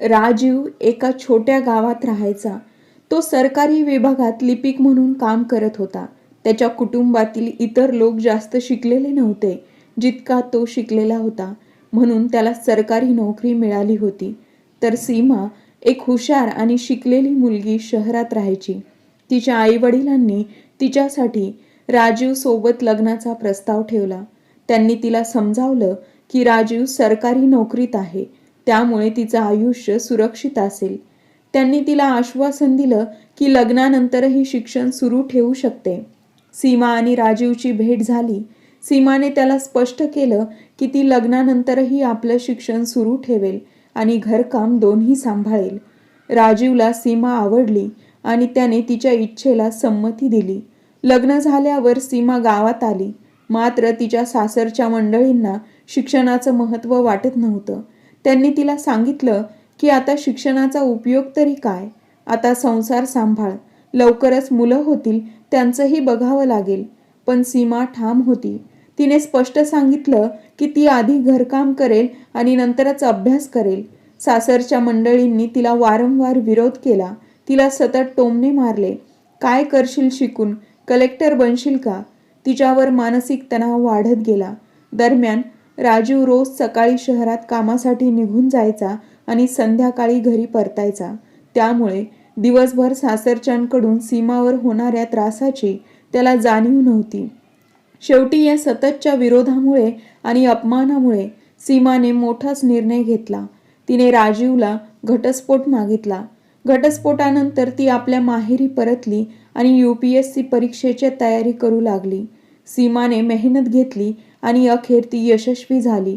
राजीव एका छोट्या गावात राहायचा. तो सरकारी विभागात लिपिक म्हणून काम करत होता. त्याच्या कुटुंबातील इतर लोक जास्त शिकलेले नव्हते जितका तो शिकलेला होता. म्हणून त्याला सरकारी नोकरी मिळाली होती. तर सीमा एक हुशार आणि शिकलेली मुलगी शहरात राहायची. तिच्या आईवडिलांनी तिच्यासाठी राजीव सोबत लग्नाचा प्रस्ताव ठेवला. त्यांनी तिला समजावलं की राजीव सरकारी नोकरीत आहे. त्यामुळे तिचं आयुष्य सुरक्षित असेल. त्यांनी तिला आश्वासन दिलं की लग्नानंतरही शिक्षण सुरू ठेवू शकते. सीमा आणि राजीवची भेट झाली. सीमाने त्याला स्पष्ट केलं की ती लग्नानंतरही आपलं शिक्षण सुरू ठेवेल आणि घरकाम दोन्ही सांभाळेल. राजीवला सीमा आवडली आणि त्याने तिच्या इच्छेला संमती दिली. लग्न झाल्यावर सीमा गावात आली. मात्र तिच्या सासरच्या मंडळींना शिक्षणाचं महत्त्व वाटत नव्हतं. त्यांनी तिला सांगितलं की आता शिक्षणाचा उपयोग तरी काय? आता संसार सांभाळ. लवकरच मुलं होतील त्यांचंही बघावं लागेल. पण सीमा ठाम होती. तिने स्पष्ट सांगितलं की ती आधी घरकाम करेल आणि नंतरच अभ्यास करेल. सासरच्या मंडळींनी तिला वारंवार विरोध केला. तिला सतत टोमणे मारले. काय करशील शिकून? कलेक्टर बनशील का? तिच्यावर मानसिक तणाव वाढत गेला. दरम्यान राजीव रोज सकाळी शहरात कामासाठी निघून जायचा आणि संध्याकाळी घरी परतायचा. त्यामुळे दिवसभर सासरच्यांकडून सीमावर होणाऱ्या त्रासाची त्याला जाणीव नव्हती. शेवटी या सततच्या विरोधामुळे आणि अपमानामुळे सीमाने मोठाच निर्णय घेतला. तिने राजीवला घटस्फोट मागितला. घटस्फोटानंतर ती आपल्या माहेरी परतली आणि यू पी एस सी परीक्षेची तयारी करू लागली. सीमाने मेहनत घेतली आणि अखेर ती यशस्वी झाली.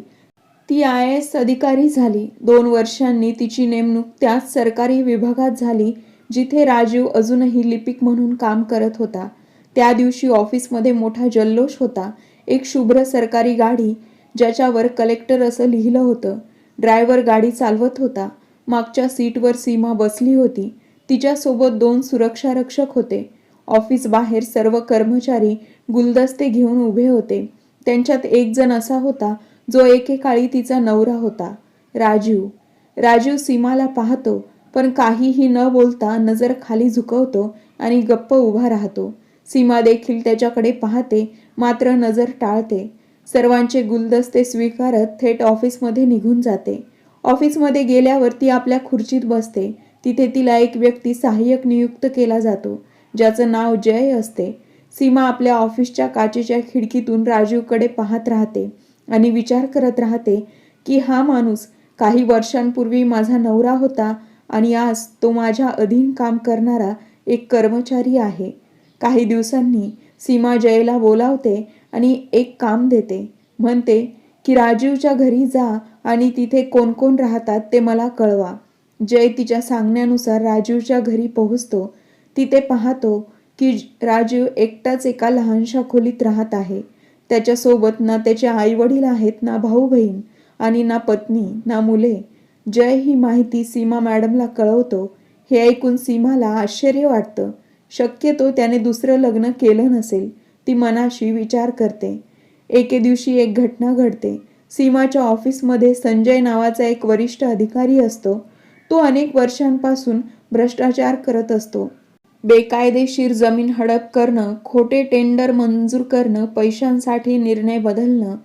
ती आय एस अधिकारी झाली. दोन वर्षांनी तिची नेमणूक त्याच सरकारी विभागात झाली जिथे राजीव अजूनही लिपिक म्हणून काम करत होता. त्या दिवशी ऑफिसमध्ये मोठा जल्लोष होता. एक शुभ्र सरकारी गाडी ज्याच्यावर कलेक्टर असं लिहिलं होतं ड्रायव्हर गाडी चालवत होता. मागच्या सीटवर सीमा बसली होती. तिच्यासोबत दोन सुरक्षारक्षक होते. ऑफिस बाहेर सर्व कर्मचारी गुलदस्ते घेऊन उभे होते. त्यांच्यात एक जण असा होता जो एकेकाळी तिचा नवरा होता राजीव. राजीव सीमाला पाहतो पण काहीही न बोलता नजर खाली झुकवतो आणि गप्प उभा राहतो. सीमा देखील त्याच्याकडे पाहते मात्र नजर टाळते. सर्वांचे गुलदस्ते स्वीकारत थेट ऑफिसमध्ये निघून जाते. ऑफिसमध्ये गेल्यावर ती आपल्या खुर्चीत बसते. तिथे तिला एक व्यक्ती सहाय्यक नियुक्त केला जातो ज्याचं नाव जय असते. सीमा आपल्या ऑफिसच्या काचेच्या खिडकीतून राजीवकडे पाहत राहते आणि विचार करत राहते की हा माणूस काही वर्षांपूर्वी माझा नवरा होता आणि आज तो माझ्या अधीन काम करणारा एक कर्मचारी आहे. काही दिवसांनी सीमा जयला बोलावते आणि एक काम देते. म्हणते की राजीवच्या घरी जा आणि तिथे कोण कोण राहतात ते मला कळवा. जय तिच्या सांगण्यानुसार राजीवच्या घरी पोहोचतो. तिथे पाहतो की राजीव एकटाच एका लहानशा खोलीत राहत आहे. त्याच्यासोबत ना त्याचे आईवडील आहेत ना भाऊ बहीण आणि ना पत्नी ना मुले. जय ही माहिती सीमा मॅडमला कळवतो. हे ऐकून सीमाला आश्चर्य वाटतं. शक्यतो त्याने दुसरं लग्न केलं नसेल ती मनाशी विचार करते. एके दिवशी एक घटना घडते. सीमाच्या ऑफिसमध्ये संजय नावाचा एक वरिष्ठ अधिकारी असतो. तो अनेक वर्षांपासून भ्रष्टाचार करत असतो. बेकायदेशीर जमीन हडप करणं खोटे टेंडर मंजूर करणं पैशांसाठी निर्णय बदलणं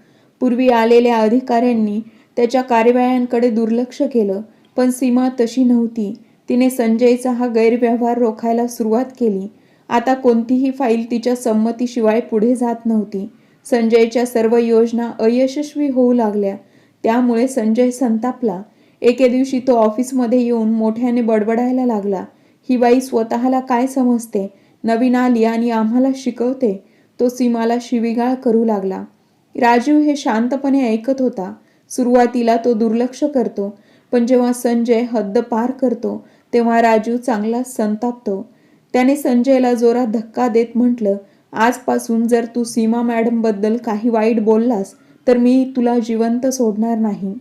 पूर्वी आलेल्या अधिकाऱ्यांनी त्याच्या कारवायांकडे दुर्लक्ष केलं पण सीमा तशी नव्हती. तिने संजयचा हा गैरव्यवहार रोखायला सुरुवात केली. आता कोणतीही फाईल तिच्या संमतीशिवाय पुढे जात नव्हती. संजयच्या सर्व योजना अयशस्वी होऊ लागल्या. त्यामुळे संजय संतापला. एके दिवशी तो ऑफिसमध्ये येऊन मोठ्याने बडबडायला लागला. ही बाई स्वतःला काय समजते? नवीन आली आणि आम्हाला शिकवते. तो सीमाला शिविगाळ करू लागला. राजीव हे शांतपणे ऐकत होता. सुरुवातीला तो दुर्लक्ष करतो. पण जेव्हा संजय हद्द पार करतो तेव्हा राजीव चांगला संतापतो. त्याने संजयला जोरात धक्का देत म्हटलं आजपासून जर तू सीमा मॅडमबद्दल काही वाईट बोललास तर मी तुला जिवंत सोडणार नाही.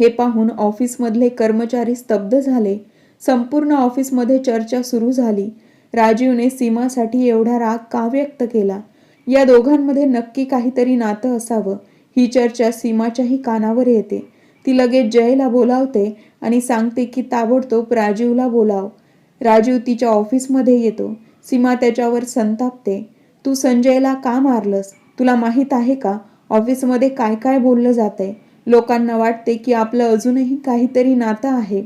हे पाहून ऑफिसमधले कर्मचारी स्तब्ध झाले. संपूर्ण ऑफिसमध्ये चर्चा सुरू झाली. राजीवने सीमासाठी एवढा राग का व्यक्त केला? या दोघांमध्ये नक्की काहीतरी नातं असावं. ही चर्चा सीमाच्याही कानावर येते. ती लगेच जयला बोलावते आणि सांगते की ताबडतोब राजीवला बोलाव. राजीव तिच्या ऑफिसमध्ये येतो. सीमा त्याच्यावर संतापते. तू संजयला का मारलंस? तुला माहीत आहे का? ऑफिसमध्ये काय काय बोललं जातंय? लोकांना वाटते की आपलं अजूनही काहीतरी नातं आहे.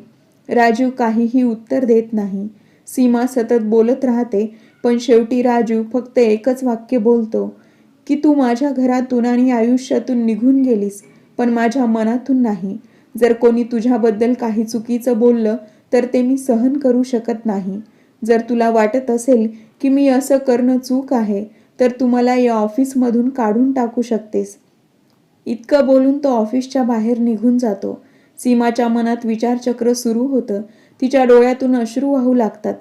राजीव काहीही उत्तर देत नाही. सीमा सतत बोलत राहते पण शेवटी राजू फक्त एकच वाक्य बोलतो की तू माझ्या घरातून आणि आयुष्यातून निघून गेलीस पण माझ्या मनातून नाही. जर कोणी तुझ्याबद्दल काही चुकीचं बोललं तर ते मी सहन करू शकत नाही. जर तुला वाटत असेल की मी असं करणं चूक आहे तर तू मला या ऑफिसमधून काढून टाकू शकतेस. इतकं बोलून तो ऑफिसच्या बाहेर निघून जातो. सीमाच्या मनात विचारचक्र सुरू होतं. तिच्या डोळ्यातून अश्रू वाहू लागतात.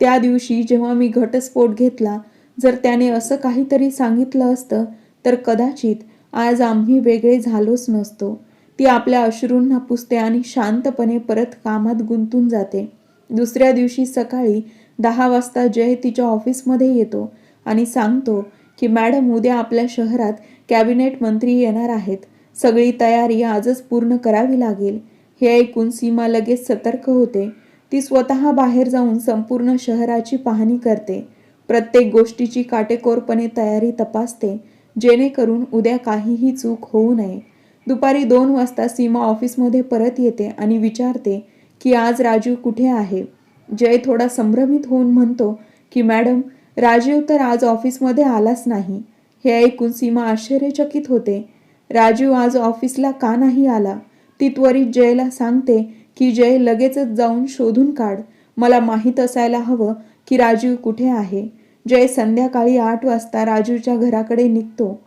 त्या दिवशी जेव्हा मी घटस्फोट घेतला जर त्याने असं काहीतरी सांगितलं असतं तर कदाचित आज आम्ही वेगळे झालोच नसतो. ती आपल्या अश्रूंना पुसते आणि शांतपणे परत कामात गुंतून जाते. दुसऱ्या दिवशी सकाळी दहा वाजता जय तिच्या ऑफिसमध्ये येतो आणि सांगतो की मॅडम उद्या आपल्या शहरात कॅबिनेट मंत्री येणार आहेत. सगळी तयारी आजच पूर्ण करावी लागेल. हे ऐकून सीमा लगेच सतर्क होते. ती स्वतः बाहेर जाऊन संपूर्ण शहराची पाहणी करते. प्रत्येक गोष्टीची काटेकोरपणे तयारी तपासते जेणेकरून उद्या काहीही चूक होऊ नये. दुपारी दोन वाजता सीमा ऑफिसमध्ये परत येते आणि विचारते की आज राजीव कुठे आहे? जय थोडा संभ्रमित होऊन म्हणतो की मॅडम राजीव तर आज ऑफिसमध्ये आलाच नाही. हे ऐकून सीमा आश्चर्यचकित होते. राजीव आज ऑफिसला का नाही आला? ती त्वरित जयला सांगते की जय लगेचच जाऊन शोधून काढ. मला माहीत असायला हवं की राजीव कुठे आहे. जय संध्याकाळी आठ वाजता राजीवच्या घराकडे निघतो.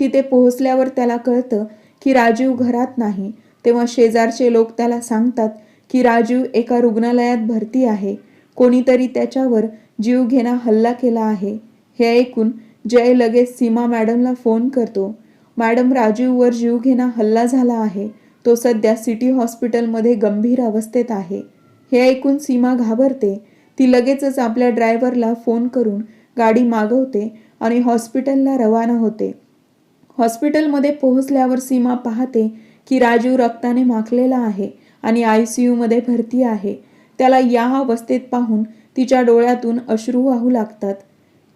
तिथे पोहोचल्यावर त्याला कळतं की राजीव घरात नाही. तेव्हा शेजारचे लोक त्याला सांगतात की राजीव एका रुग्णालयात भरती आहे. कोणीतरी त्याच्यावर जीवघेणा हल्ला केला आहे. हे ऐकून जय लगेच सीमा मॅडमला फोन करतो. मॅडम राजीववर जीवघेणा हल्ला झाला आहे. तो सध्या सिटी हॉस्पिटलमध्ये गंभीर अवस्थेत आहे. हे ऐकून सीमा घाबरते. ती लगेचच आपल्या ड्रायव्हरला फोन करून गाडी मागवते आणि हॉस्पिटलला रवाना होते. हॉस्पिटलमध्ये पोहोचल्यावर सीमा पाहते की राजीव रक्ताने माखलेला आहे आणि आय सी यूमध्ये भरती आहे. त्याला या अवस्थेत पाहून तिच्या डोळ्यातून अश्रू वाहू लागतात.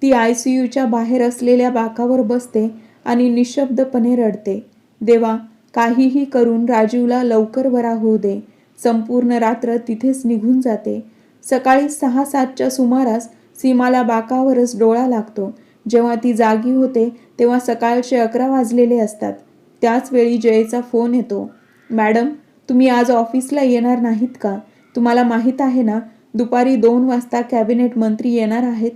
ती आय सी यूच्या बाहेर असलेल्या बाकावर बसते आणि निशब्दपणे रडते. देवा काहीही करून राजीवला लवकर बरा होऊ दे. संपूर्ण रात्र तिथेच निघून जाते. सकाळी सहा सातच्या सुमारास सीमाला बाकावरच डोळा लागतो. जेव्हा ती जागी होते तेव्हा सकाळचे अकरा वाजलेले असतात. त्याच वेळी जयचा फोन येतो. मॅडम तुम्ही आज ऑफिसला येणार नाहीत का? तुम्हाला माहीत आहे ना दुपारी दोन वाजता कॅबिनेट मंत्री येणार आहेत?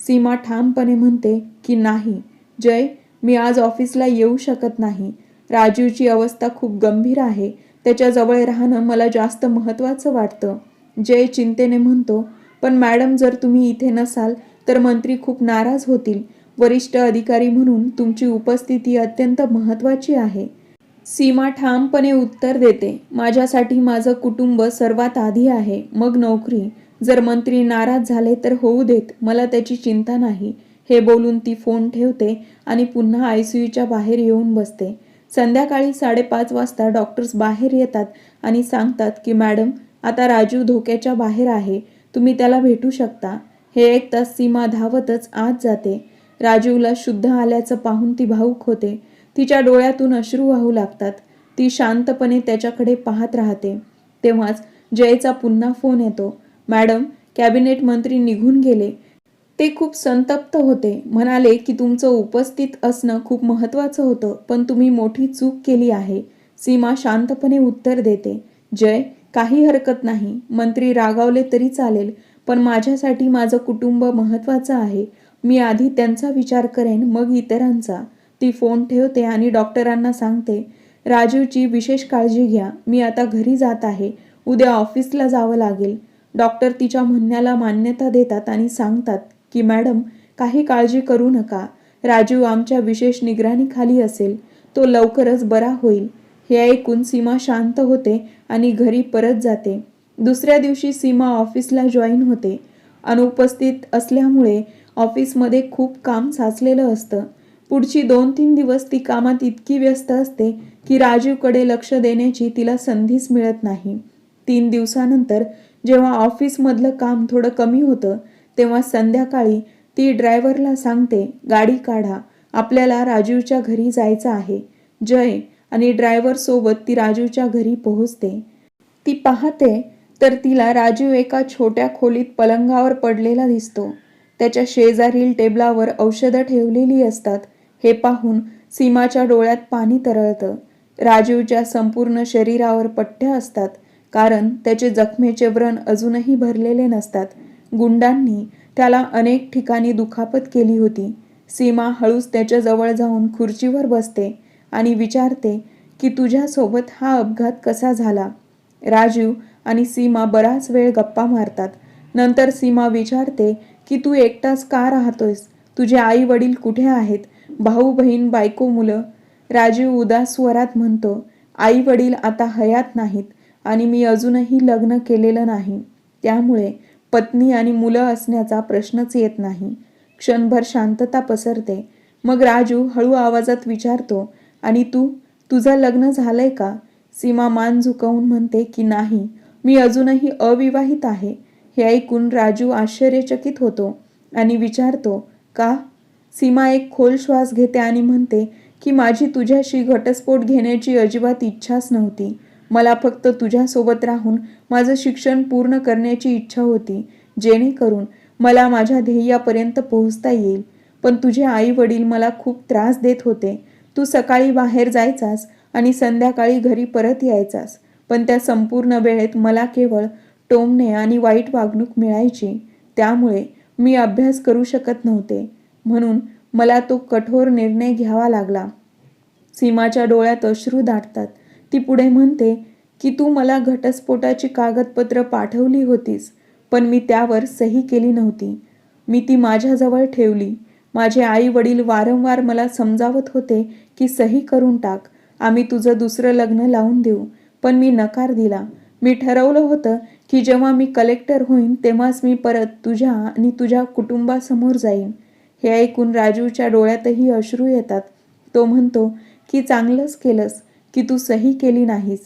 सीमा ठामपणे म्हणते की नाही. जय मी आज ऑफिसला येऊ शकत नाही. राजीवची अवस्था खूप गंभीर आहे. त्याच्याजवळ राहणं मला जास्त महत्त्वाचं वाटतं. जय चिंतेने म्हणतो पण मॅडम जर तुम्ही इथे नसाल तर मंत्री खूप नाराज होतील. वरिष्ठ अधिकारी म्हणून तुमची उपस्थिती अत्यंत महत्त्वाची आहे. सीमा ठामपणे उत्तर देते माझ्यासाठी माझं कुटुंब सर्वात आधी आहे. मग नोकरी. जर मंत्री नाराज झाले तर होऊ देत. मला त्याची चिंता नाही. हे बोलून ती फोन ठेवते आणि पुन्हा आय सी यूच्या बाहेर येऊन बसते. संध्याकाळी साडेपाच वाजता डॉक्टर्स बाहेर येतात आणि सांगतात की मॅडम आता राजू धोक्याच्या बाहेर आहे. तुम्ही त्याला भेटू शकता. हे एक तास सीमा धावतच आत जाते. राजीवला शुद्ध आल्याचं पाहून ती भाऊक होते. तिच्या डोळ्यातून अश्रू वाहू लागतात. ती शांतपणे त्याच्याकडे पाहत राहते. तेव्हाच जयचा पुन्हा फोन येतो. मॅडम कॅबिनेट मंत्री निघून गेले. ते खूप संतप्त होते. म्हणाले की तुमचं उपस्थित असणं खूप महत्त्वाचं होतं पण तुम्ही मोठी चूक केली आहे. सीमा शांतपणे उत्तर देते. जय काही हरकत नाही. मंत्री रागावले तरी चालेल पण माझ्यासाठी माझं कुटुंब महत्त्वाचं आहे. मी आधी त्यांचा विचार करेन मग इतरांचा. ती फोन ठेवते आणि डॉक्टरांना सांगते राजीवची विशेष काळजी घ्या. मी आता घरी जात आहे. उद्या ऑफिसला जावं लागेल. डॉक्टर तिच्या म्हणण्याला मान्यता देतात आणि सांगतात की मॅडम काही काळजी करू नका. राजीव आमच्या विशेष निगराणीखाली असेल. तो लवकरच बरा होईल. हे ऐकून सीमा शांत होते आणि घरी परत जाते. दुसऱ्या दिवशी सीमा ऑफिसला जॉईन होते. अनुपस्थित असल्यामुळे ऑफिसमध्ये खूप काम साचलेलं असतं. पुढची दोन तीन दिवस ती कामात इतकी व्यस्त असते की राजीवकडे लक्ष देण्याची तिला संधीच मिळत नाही. तीन दिवसानंतर जेव्हा ऑफिसमधलं काम थोडं कमी होतं तेव्हा संध्याकाळी ती ड्रायव्हरला सांगते गाडी काढा आपल्याला राजीवच्या घरी जायचं आहे. जय. आणि ड्रायव्हरसोबत ती राजीवच्या घरी पोहोचते. ती पाहते तर तिला राजीव एका छोट्या खोलीत पलंगावर पडलेला दिसतो. त्याच्या शेजारील टेबलावर औषधं ठेवलेली असतात. हे पाहून सीमाच्या डोळ्यात पाणी तरळतं. राजीवच्या संपूर्ण शरीरावर पट्ट्या असतात कारण त्याचे जखमेचे व्रण अजूनही भरलेले नसतात. गुंडांनी त्याला अनेक ठिकाणी दुखापत केली होती. सीमा हळूच त्याच्याजवळ जाऊन खुर्चीवर बसते आणि विचारते की तुझ्यासोबत हा अपघात कसा झाला? राजीव आणि सीमा बराच वेळ गप्पा मारतात. नंतर सीमा विचारते की तू एकटाच का राहतोयस? तुझे आई वडील कुठे आहेत? भाऊ बहीण बायको मुलं? राजीव उदास स्वरात म्हणतो आई वडील आता हयात नाहीत आणि मी अजूनही लग्न केलेलं नाही. त्यामुळे पत्नी आणि मुलं असण्याचा प्रश्नच येत नाही. क्षणभर शांतता पसरते. मग राजू हळू आवाजात विचारतो आणि तू? तुझं लग्न झालंय का? सीमा मान झुकवून म्हणते की नाही. मी अजूनही अविवाहित आहे. हे ऐकून राजू आश्चर्यचकित होतो आणि विचारतो का? सीमा एक खोल श्वास घेते आणि म्हणते की माझी तुझ्याशी घटस्फोट घेण्याची अजिबात इच्छाच नव्हती. मला फक्त तुझ्यासोबत राहून माझं शिक्षण पूर्ण करण्याची इच्छा होती. जेणेकरून मला माझ्या ध्येयापर्यंत पोहोचता येईल. पण तुझे आई वडील मला खूप त्रास देत होते. तू सकाळी बाहेर जायचास आणि संध्याकाळी घरी परत यायचास. पण त्या संपूर्ण वेळेत मला केवळ टोमणे आणि वाईट वागणूक मिळायची. त्यामुळे मी अभ्यास करू शकत नव्हते. म्हणून मला तो कठोर निर्णय घ्यावा लागला. सीमाच्या डोळ्यात अश्रू दाटतात. ती पुढे म्हणते की तू मला घटस्फोटाची कागदपत्र पाठवली होतीस पण मी त्यावर सही केली नव्हती. मी ती माझ्याजवळ ठेवली. माझे आई वडील वारंवार मला समजावत होते की सही करून टाक. आम्ही तुझं दुसरं लग्न लावून देऊ. पण मी नकार दिला. मी ठरवलं होतं की जेव्हा मी कलेक्टर होईन तेव्हाच मी परत तुझ्या आणि तुझ्या कुटुंबासमोर जाईन. हे ऐकून राजूच्या डोळ्यातही अश्रू येतात. तो म्हणतो की चांगलंच केलंस. की तू सही केली नाहीस.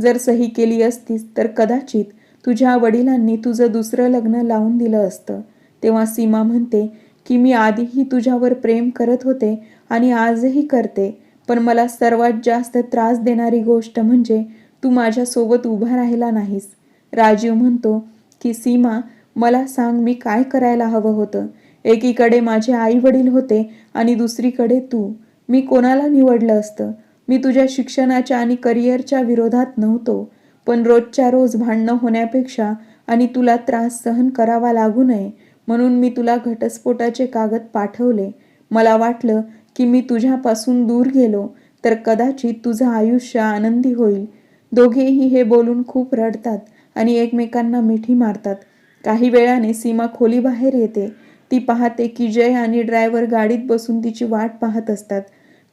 जर सही केली असतीस तर कदाचित तुझ्या वडिलांनी तुझं दुसरं लग्न लावून दिलं असतं. तेव्हा सीमा म्हणते की मी आधीही तुझ्यावर प्रेम करत होते आणि आजही करते पण मला सर्वात जास्त त्रास देणारी गोष्ट म्हणजे तू माझ्यासोबत उभा राहिला नाहीस. राजीव म्हणतो की सीमा मला सांग मी काय करायला हवं होतं. एकीकडे माझे आई वडील होते आणि दुसरीकडे तू. मी कोणाला निवडलं असतं? मी तुझ्या शिक्षणाच्या आणि करिअरच्या विरोधात नव्हतो पण रोजच्या रोज भांडणं होण्यापेक्षा आणि तुला त्रास सहन करावा लागू नये म्हणून मी तुला घटस्फोटाचे कागद पाठवले. मला वाटलं की मी तुझ्यापासून दूर गेलो तर कदाचित तुझं आयुष्य आनंदी होईल. दोघेही हे बोलून खूप रडतात आणि एकमेकांना मिठी मारतात. काही वेळाने सीमा खोलीबाहेर येते. ती पाहते की जय आणि ड्रायव्हर गाडीत बसून तिची वाट पाहत असतात.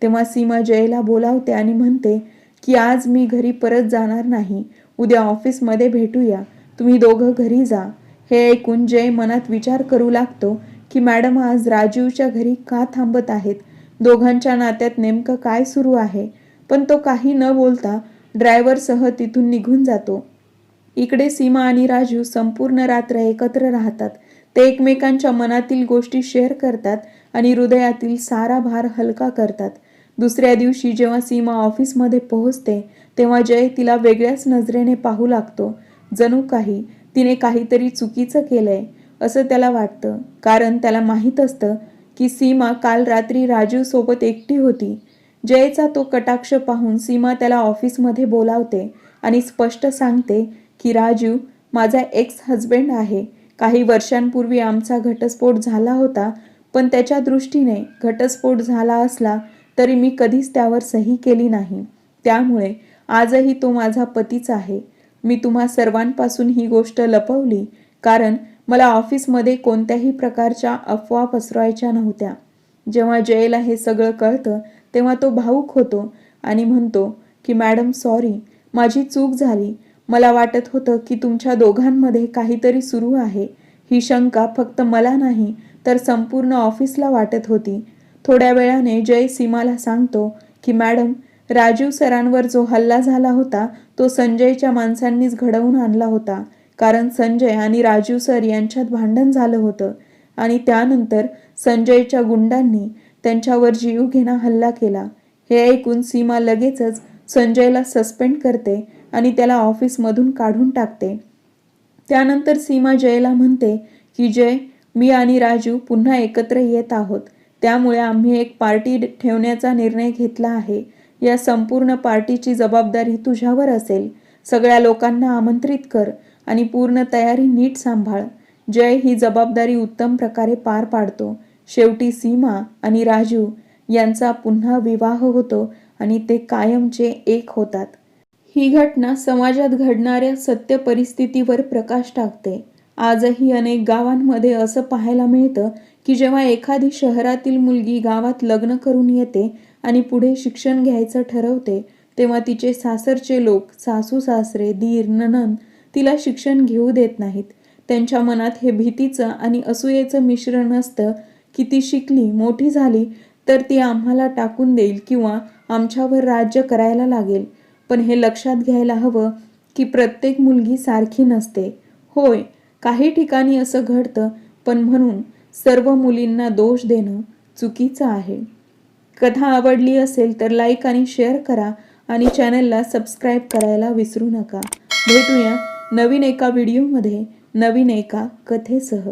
तेव्हा सीमा जयला बोलावते आणि म्हणते की आज मी घरी परत जाणार नाही. उद्या ऑफिसमध्ये भेटूया. तुम्ही दोघं घरी जा. हे ऐकून जय मनात विचार करू लागतो की मॅडम आज राजीवच्या घरी का थांबत आहेत? दोघांच्या नात्यात नेमकं काय सुरू आहे? पण तो काही न बोलता ड्रायव्हरसह तिथून निघून जातो. इकडे सीमा आणि राजू संपूर्ण रात्र एकत्र राहतात. ते एकमेकांच्या मनातील गोष्टी शेअर करतात आणि हृदयातील सारा भार हलका करतात. दुसऱ्या दिवशी जेव्हा सीमा ऑफिसमध्ये पोहोचते तेव्हा जय तिला वेगळ्याच नजरेने पाहू लागतो. जणू काही तिने काहीतरी चुकीचं केलंय असं त्याला वाटतं. कारण त्याला माहीत असतं की सीमा काल रात्री राजूसोबत सोबत एकटी होती. जयचा तो कटाक्ष पाहून सीमा त्याला ऑफिसमध्ये बोलावते आणि स्पष्ट सांगते की राजू माझा एक्स हजबंड आहे. काही वर्षांपूर्वी आमचा घटस्फोट झाला होता पण त्याच्या दृष्टीने घटस्फोट झाला असला तरी मी कधीच त्यावर सही केली नाही. त्यामुळे आजही तो माझा पतीच आहे. मी तुम्हा सर्वांपासून ही गोष्ट लपवली कारण मला ऑफिसमध्ये कोणत्याही प्रकारच्या अफवा पसरवायच्या नव्हत्या. जेव्हा जयला हे सगळं कळतं तेव्हा तो भाऊक होतो आणि म्हणतो की मॅडम सॉरी माझी चूक झाली. मला वाटत होतं की तुमच्या दोघांमध्ये काहीतरी सुरू आहे. ही शंका फक्त मला नाही तर संपूर्ण ऑफिसला वाटत होती. थोड्या वेळाने जय सीमाला सांगतो की मॅडम राजीव सरांवर जो हल्ला झाला होता तो संजयच्या माणसांनीच घडवून आणला होता. कारण संजय आणि राजीव सर यांच्यात भांडण झालं होतं आणि त्यानंतर संजयच्या गुंडांनी त्यांच्यावर जीवघेणा हल्ला केला. हे ऐकून सीमा लगेचच संजयला सस्पेंड करते आणि त्याला ऑफिसमधून काढून टाकते. त्यानंतर सीमा जयला म्हणते की जय मी आणि राजू पुन्हा एकत्र येत आहोत. त्यामुळे आम्ही एक पार्टी ठेवण्याचा निर्णय घेतला आहे. या संपूर्ण पार्टीची जबाबदारी तुझ्यावर असेल. सगळ्या लोकांना आमंत्रित कर आणि पूर्ण तयारी नीट सांभाळ. जय ही जबाबदारी उत्तम प्रकारे पार पाडतो. शेवटी सीमा आणि राजू यांचा पुन्हा विवाह होतो आणि ते कायमचे एक होतात. ही घटना समाजात घडणाऱ्या सत्य परिस्थितीवर प्रकाश टाकते. आजही अनेक गावांमध्ये असं पाहायला मिळतं की जेव्हा एखादी शहरातील मुलगी गावात लग्न करून येते आणि पुढे शिक्षण घ्यायचं ठरवते तेव्हा तिचे सासरचे लोक सासू सासरे दीर ननन तिला शिक्षण घेऊ देत नाहीत. त्यांच्या मनात हे भीतीचं आणि असूयेचं मिश्रण असतं की ती शिकली मोठी झाली तर ती आम्हाला टाकून देईल किंवा आमच्यावर राज्य करायला लागेल. पण हे लक्षात घ्यायला हवं की प्रत्येक मुलगी सारखी नसते. होय काही ठिकाणी असं घडतं पण म्हणून सर्व मुलींना दोष देणं चुकीचं आहे. कथा आवडली असेल तर लाईक आणि शेअर करा आणि चॅनलला सबस्क्राईब करायला विसरू नका. भेटूया नवीन एका व्हिडिओमध्ये नवीन एका कथेसह.